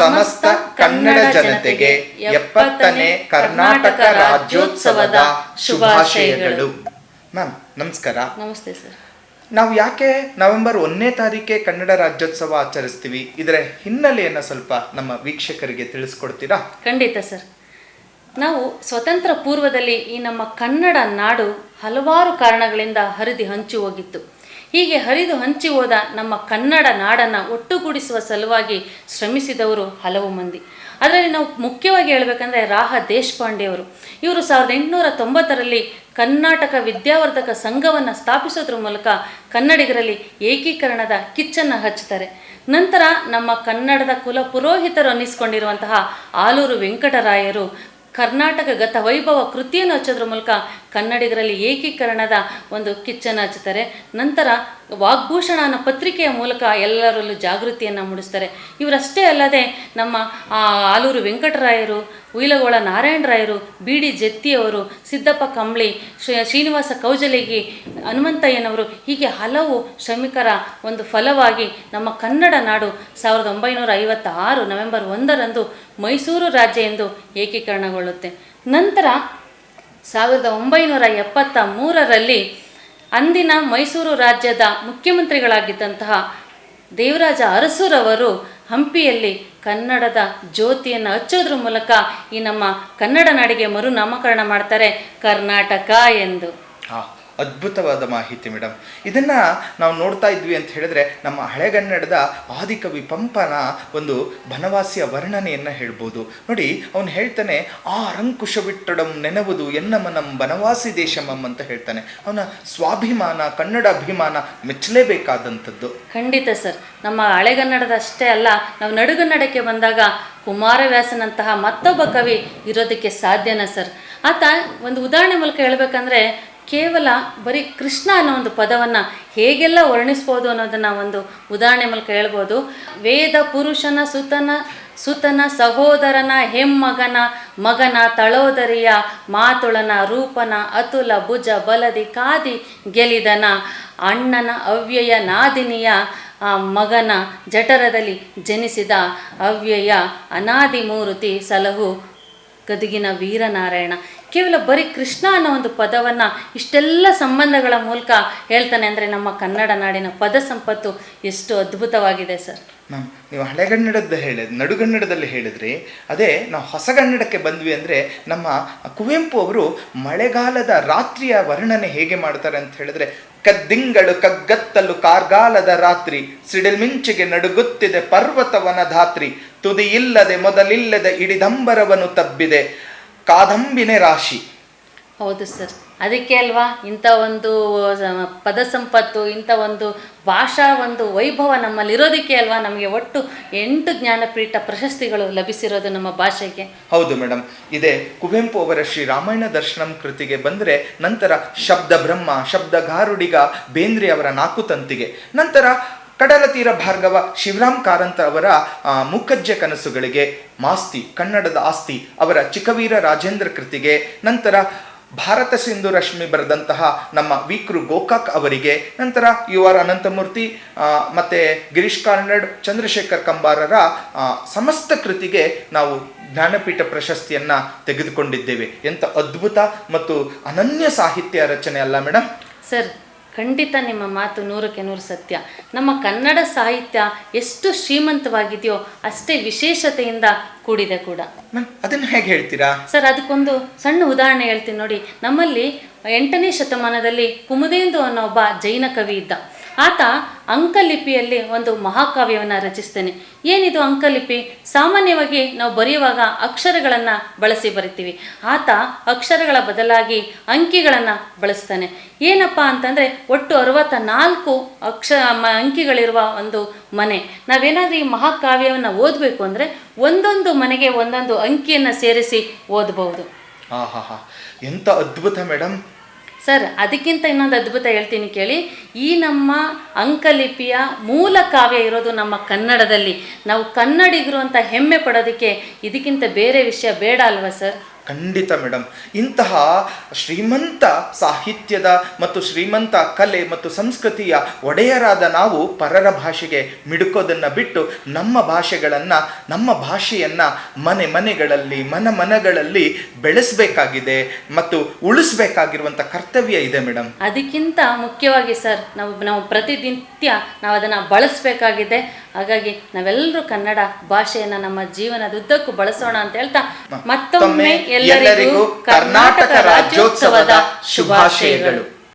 ಸಮಸ್ತ ಕನ್ನಡ ಜನತೆಗೆ ಎಪ್ಪತ್ತನೇ ಕರ್ನಾಟಕ ರಾಜ್ಯೋತ್ಸವದ ಶುಭಾಶಯಗಳು. ಮ್ಯಾಮ್ ನಮಸ್ಕಾರ. ನಮಸ್ತೆ ಸರ್. ನಾವು ಯಾಕೆ ನವೆಂಬರ್ ಒಂದನೇ ತಾರೀಕೆ ಕನ್ನಡ ರಾಜ್ಯೋತ್ಸವ ಆಚರಿಸ್ತೀವಿ? ಇದರ ಹಿನ್ನೆಲೆಯನ್ನು ಸ್ವಲ್ಪ ನಮ್ಮ ವೀಕ್ಷಕರಿಗೆ ತಿಳಿಸ್ಕೊಡ್ತೀರಾ? ಖಂಡಿತ ಸರ್. ನಾವು ಸ್ವತಂತ್ರ ಪೂರ್ವದಲ್ಲಿ ಈ ನಮ್ಮ ಕನ್ನಡ ನಾಡು ಹಲವಾರು ಕಾರಣಗಳಿಂದ ಹರಿದಿ ಹಂಚಿ ಹೋಗಿತ್ತು. ಹೀಗೆ ಹರಿದು ಹಂಚಿ ಹೋದ ನಮ್ಮ ಕನ್ನಡ ನಾಡನ್ನು ಒಟ್ಟುಗೂಡಿಸುವ ಸಲುವಾಗಿ ಶ್ರಮಿಸಿದವರು ಹಲವು ಮಂದಿ. ಅದರಲ್ಲಿ ನಾವು ಮುಖ್ಯವಾಗಿ ಹೇಳಬೇಕಂದ್ರೆ ರಾಹ ದೇಶಪಾಂಡೆಯವರು. ಇವರು ಸಾವಿರದ ಎಂಟುನೂರ ತೊಂಬತ್ತರಲ್ಲಿ ಕರ್ನಾಟಕ ವಿದ್ಯಾವರ್ಧಕ ಸಂಘವನ್ನು ಸ್ಥಾಪಿಸೋದ್ರ ಮೂಲಕ ಕನ್ನಡಿಗರಲ್ಲಿ ಏಕೀಕರಣದ ಕಿಚ್ಚನ್ನು ಹಚ್ಚುತ್ತಾರೆ ನಂತರ ನಮ್ಮ ಕನ್ನಡದ ಕುಲ ಪುರೋಹಿತರು ಅನ್ನಿಸ್ಕೊಂಡಿರುವಂತಹ ಆಲೂರು ವೆಂಕಟರಾಯರು ಕರ್ನಾಟಕ ಗತ ವೈಭವ ಕೃತಿಯನ್ನು ಹಚ್ಚೋದ್ರ ಮೂಲಕ ಕನ್ನಡಿಗರಲ್ಲಿ ಏಕೀಕರಣದ ಒಂದು ಕಿಚ್ಚನ್ನು ಹಚ್ಚುತ್ತಾರೆ ನಂತರ ವಾಗ್ಭೂಷಣ ಅನ್ನೋ ಪತ್ರಿಕೆಯ ಮೂಲಕ ಎಲ್ಲರಲ್ಲೂ ಜಾಗೃತಿಯನ್ನು ಮೂಡಿಸ್ತಾರೆ. ಇವರಷ್ಟೇ ಅಲ್ಲದೆ ನಮ್ಮ ಆಲೂರು ವೆಂಕಟರಾಯರು ಉಯಿಲಗೋಳ ನಾರಾಯಣರಾಯರು, ಬಿ ಡಿ ಜತ್ತಿಯವರು, ಸಿದ್ದಪ್ಪ ಕಂಬಳಿ, ಶ್ರೀ- ಶ್ರೀನಿವಾಸ ಕೌಜಲಿಗಿ ಹನುಮಂತಯ್ಯನವರು ಹೀಗೆ ಹಲವು ಶ್ರಮಿಕರ ಒಂದು ಫಲವಾಗಿ ನಮ್ಮ ಕನ್ನಡ ನಾಡು ಸಾವಿರದ ಒಂಬೈನೂರ ಐವತ್ತಾರು ನವೆಂಬರ್ ಒಂದರಂದು ಮೈಸೂರು ರಾಜ್ಯ ಎಂದು ಏಕೀಕರಣಗೊಳ್ಳುತ್ತೆ. ನಂತರ ಸಾವಿರದ ಒಂಬೈನೂರ ಎಪ್ಪತ್ತ ಮೂರರಲ್ಲಿ ಅಂದಿನ ಮೈಸೂರು ರಾಜ್ಯದ ಮುಖ್ಯಮಂತ್ರಿಗಳಾಗಿದ್ದಂತಹ ದೇವರಾಜ ಅರಸುರವರು ಹಂಪಿಯಲ್ಲಿ ಕನ್ನಡದ ಜ್ಯೋತಿಯನ್ನು ಹಚ್ಚೋದ್ರ ಮೂಲಕ ಈ ನಮ್ಮ ಕನ್ನಡ ನಾಡಿಗೆ ಮರುನಾಮಕರಣ ಮಾಡ್ತಾರೆ ಕರ್ನಾಟಕ ಎಂದು. ಅದ್ಭುತವಾದ ಮಾಹಿತಿ ಮೇಡಮ್ ಇದನ್ನು ನಾವು ನೋಡ್ತಾ ಇದ್ವಿ ಅಂತ ಹೇಳಿದ್ರೆ ನಮ್ಮ ಹಳೆಗನ್ನಡದ ಆದಿಕವಿ ಪಂಪನ ಒಂದು ಬನವಾಸಿಯ ವರ್ಣನೆಯನ್ನು ಹೇಳ್ಬೋದು. ನೋಡಿ, ಅವನು ಹೇಳ್ತಾನೆ, ಆ ರಂಕುಶ ಬಿಟ್ಟಡಂ ನೆನವುದು ಎನ್ನಮನಂ ಬನವಾಸಿ ದೇಶಮಂ ಅಂತ ಹೇಳ್ತಾನೆ. ಅವನ ಸ್ವಾಭಿಮಾನ, ಕನ್ನಡ ಅಭಿಮಾನ ಮೆಚ್ಚಲೇಬೇಕಾದಂಥದ್ದು. ಖಂಡಿತ ಸರ್. ನಮ್ಮ ಹಳೆಗನ್ನಡದ ಅಷ್ಟೇ ಅಲ್ಲ, ನಾವು ನಡುಗನ್ನಡಕ್ಕೆ ಬಂದಾಗ ಕುಮಾರವ್ಯಾಸನಂತಹ ಮತ್ತೊಬ್ಬ ಕವಿ ಇರೋದಕ್ಕೆ ಸಾಧ್ಯನಾ ಸರ್? ಆತ ಒಂದು ಉದಾಹರಣೆ ಮೂಲಕ ಹೇಳ್ಬೇಕಂದ್ರೆ ಕೇವಲ ಬರೀ ಕೃಷ್ಣ ಅನ್ನೋ ಒಂದು ಪದವನ್ನು ಹೇಗೆಲ್ಲ ವರ್ಣಿಸ್ಬೋದು ಅನ್ನೋದನ್ನು ಒಂದು ಉದಾಹರಣೆ ಮೂಲಕ ಹೇಳ್ಬೋದು ವೇದ ಪುರುಷನ ಸುತನ ಸುತನ ಸಹೋದರನ, ಹೆಮ್ಮಗನ, ಮಗನ, ತಳೋದರಿಯ, ಮಾತುಳನ, ರೂಪನ, ಅತುಲ, ಭುಜ, ಬಲದಿ, ಕಾದಿ, ಗೆಲಿದನ, ಅಣ್ಣನ, ಅವ್ಯಯ, ನಾದಿನಿಯ ಮಗನ ಜಠರದಲ್ಲಿ ಜನಿಸಿದ ಅವ್ಯಯ ಅನಾದಿ ಮೂರುತಿ ಸಲಹು ಗದುಗಿನ ವೀರನಾರಾಯಣ. ಕೇವಲ ಬರೀ ಕೃಷ್ಣ ಅನ್ನೋ ಒಂದು ಪದವನ್ನು ಇಷ್ಟೆಲ್ಲ ಸಂಬಂಧಗಳ ಮೂಲಕ ಹೇಳ್ತಾನೆ ಅಂದರೆ ನಮ್ಮ ಕನ್ನಡ ನಾಡಿನ ಪದ ಸಂಪತ್ತು ಎಷ್ಟು ಅದ್ಭುತವಾಗಿದೆ ಸರ್. ಮ್ಯಾಮ್ ನೀವು ಹಳೆಗನ್ನಡದ್ದು ಹೇಳಿದ್, ನಡುಗನ್ನಡದಲ್ಲಿ ಹೇಳಿದ್ರಿ. ಅದೇ ನಾವು ಹೊಸಗನ್ನಡಕ್ಕೆ ಬಂದ್ವಿ ಅಂದರೆ ನಮ್ಮ ಕುವೆಂಪು ಅವರು ಮಳೆಗಾಲದ ರಾತ್ರಿಯ ವರ್ಣನೆ ಹೇಗೆ ಮಾಡ್ತಾರೆ ಅಂತ ಹೇಳಿದ್ರೆ ಕದ್ದಿಂಗಳು ಕಗ್ಗತ್ತಲು ಕಾರ್ಗಾಲದ ರಾತ್ರಿ ಸಿಡಿಲ್ಮಿಂಚಿಗೆ ನಡುಗುತ್ತಿದೆ ಪರ್ವತವನ ಧಾತ್ರಿ. ತುದಿ ಇಲ್ಲದೆ ಮೊದಲಿಲ್ಲದೆ ಇಡಿದಂಬರವನು ತಬ್ಬಿದೆ. ಕಾದಂಬಿನೆ ರಾಶಿ. ಹೌದು ಸರ್. ಅದಕ್ಕೆ ಅಲ್ವಾ ಇಂಥ ಒಂದು ಪದ ಸಂಪತ್ತು, ಇಂಥ ಒಂದು ಭಾಷಾ, ಒಂದು ವೈಭವ ನಮ್ಮಲ್ಲಿರೋದಕ್ಕೆ ಅಲ್ವಾ ನಮಗೆ ಒಟ್ಟು ಎಂಟು ಜ್ಞಾನಪೀಠ ಪ್ರಶಸ್ತಿಗಳು ಲಭಿಸಿರೋದು ನಮ್ಮ ಭಾಷೆಗೆ. ಹೌದು ಮೇಡಮ್. ಇದೆ ಕುವೆಂಪು ಅವರ ಶ್ರೀ ರಾಮಾಯಣ ದರ್ಶನಂ ಕೃತಿಗೆ ಬಂದರೆ ನಂತರ ಶಬ್ದ ಬ್ರಹ್ಮ, ಶಬ್ದ ಗಾರುಡಿಗ, ಬೇಂದ್ರೆ ಅವರ ನಾಲ್ಕು ತಂತಿಗೆ. ನಂತರ ಕಡಲ ತೀರ ಭಾರ್ಗವ, ಶಿವರಾಮ್ ಕಾರಂತ ಅವರ ಮುಖಜ್ಜ ಕನಸುಗಳಿಗೆ ಮಾಸ್ತಿ, ಕನ್ನಡದ ಆಸ್ತಿ ಅವರ ಚಿಕ್ಕವೀರ ರಾಜೇಂದ್ರ ಕೃತಿಗೆ. ನಂತರ ಭಾರತ ಸಿಂಧು ರಶ್ಮಿ ಬರೆದಂತಹ ನಮ್ಮ ವಿಕ್ರು ಗೋಕಾಕ್ ಅವರಿಗೆ, ನಂತರ ಯು ಆರ್ ಅನಂತಮೂರ್ತಿ ಮತ್ತು ಗಿರೀಶ್ ಕಾರ್ನಾಡ್, ಚಂದ್ರಶೇಖರ್ ಕಂಬಾರರ ಸಮಸ್ತ ಕೃತಿಗೆ ನಾವು ಜ್ಞಾನಪೀಠ ಪ್ರಶಸ್ತಿಯನ್ನು ತೆಗೆದುಕೊಂಡಿದ್ದೇವೆ. ಎಂಥ ಅದ್ಭುತ ಮತ್ತು ಅನನ್ಯ ಸಾಹಿತ್ಯ ರಚನೆ ಅಲ್ಲ ಮೇಡಮ್ ಸರ್ ಖಂಡಿತ ನಿಮ್ಮ ಮಾತು ನೂರಕ್ಕೆ ನೂರು ಸತ್ಯ. ನಮ್ಮ ಕನ್ನಡ ಸಾಹಿತ್ಯ ಎಷ್ಟು ಶ್ರೀಮಂತವಾಗಿದೆಯೋ ಅಷ್ಟೇ ವಿಶೇಷತೆಯಿಂದ ಕೂಡಿದೆ ಕೂಡ. ಅದನ್ನು ಹೇಗೆ ಹೇಳ್ತೀರಾ? ಸರ್ ಅದಕ್ಕೊಂದು ಸಣ್ಣ ಉದಾಹರಣೆ ಹೇಳ್ತೀನಿ ನೋಡಿ. ನಮ್ಮಲ್ಲಿ ಎಂಟನೇ ಶತಮಾನದಲ್ಲಿ ಕುಮುದೇಂದು ಅನ್ನೋ ಒಬ್ಬ ಜೈನ ಕವಿ ಇದ್ದ. ಆತ ಅಂಕಲಿಪಿಯಲ್ಲಿ ಒಂದು ಮಹಾಕಾವ್ಯವನ್ನು ರಚಿಸ್ತೇನೆ. ಏನಿದು ಅಂಕಲಿಪಿ? ಸಾಮಾನ್ಯವಾಗಿ ನಾವು ಬರೆಯುವಾಗ ಅಕ್ಷರಗಳನ್ನು ಬಳಸಿ ಬರಿತೀವಿ. ಆತ ಅಕ್ಷರಗಳ ಬದಲಾಗಿ ಅಂಕಿಗಳನ್ನು ಬಳಸ್ತಾನೆ. ಏನಪ್ಪ ಅಂತಂದರೆ ಒಟ್ಟು ಅರವತ್ತ ನಾಲ್ಕು ಅಕ್ಷ ಅಂಕಿಗಳಿರುವ ಒಂದು ಮನೆ. ನಾವೇನಾದರೂ ಈ ಮಹಾಕಾವ್ಯವನ್ನು ಓದಬೇಕು ಅಂದರೆ ಒಂದೊಂದು ಮನೆಗೆ ಒಂದೊಂದು ಅಂಕಿಯನ್ನು ಸೇರಿಸಿ ಓದಬಹುದು. ಎಂಥ ಅದ್ಭುತ ಮೇಡಮ್ ಸರ್, ಅದಕ್ಕಿಂತ ಇನ್ನೊಂದು ಅದ್ಭುತ ಹೇಳ್ತೀನಿ ಕೇಳಿ. ಈ ನಮ್ಮ ಅಂಕಲಿಪಿಯ ಮೂಲ ಕಾವ್ಯ ಇರೋದು ನಮ್ಮ ಕನ್ನಡದಲ್ಲಿ. ನಾವು ಕನ್ನಡಿಗರು ಅಂತ ಹೆಮ್ಮೆ ಪಡೋದಕ್ಕೆ ಇದಕ್ಕಿಂತ ಬೇರೆ ವಿಷಯ ಬೇಡ ಅಲ್ವಾ ಸರ್? ಖಂಡಿತ ಮೇಡಮ್ ಇಂತಹ ಶ್ರೀಮಂತ ಸಾಹಿತ್ಯದ ಮತ್ತು ಶ್ರೀಮಂತ ಕಲೆ ಮತ್ತು ಸಂಸ್ಕೃತಿಯ ಒಡೆಯರಾದ ನಾವು ಪರರ ಭಾಷೆಗೆ ಮಿಡುಕೋದನ್ನು ಬಿಟ್ಟು ನಮ್ಮ ಭಾಷೆಗಳನ್ನು, ನಮ್ಮ ಭಾಷೆಯನ್ನು ಮನೆ ಮನೆಗಳಲ್ಲಿ, ಮನ ಮನಗಳಲ್ಲಿ ಬೆಳೆಸಬೇಕಾಗಿದೆ ಮತ್ತು ಉಳಿಸ್ಬೇಕಾಗಿರುವಂಥ ಕರ್ತವ್ಯ ಇದೆ ಮೇಡಮ್ ಅದಕ್ಕಿಂತ ಮುಖ್ಯವಾಗಿ ಸರ್, ನಾವು ನಾವು ಪ್ರತಿನಿತ್ಯ ನಾವು ಅದನ್ನು ಬಳಸಬೇಕಾಗಿದೆ. ಹಾಗಾಗಿ ನಾವೆಲ್ಲರೂ ಕನ್ನಡ ಭಾಷೆಯನ್ನು ನಮ್ಮ ಜೀವನದುದ್ದಕ್ಕೂ ಬಳಸೋಣ ಅಂತ ಹೇಳ್ತಾ ಮತ್ತೊಮ್ಮೆ ಎಲ್ಲರಿಗೂ ಕರ್ನಾಟಕ ರಾಜ್ಯೋತ್ಸವದ ಶುಭಾಶಯಗಳು.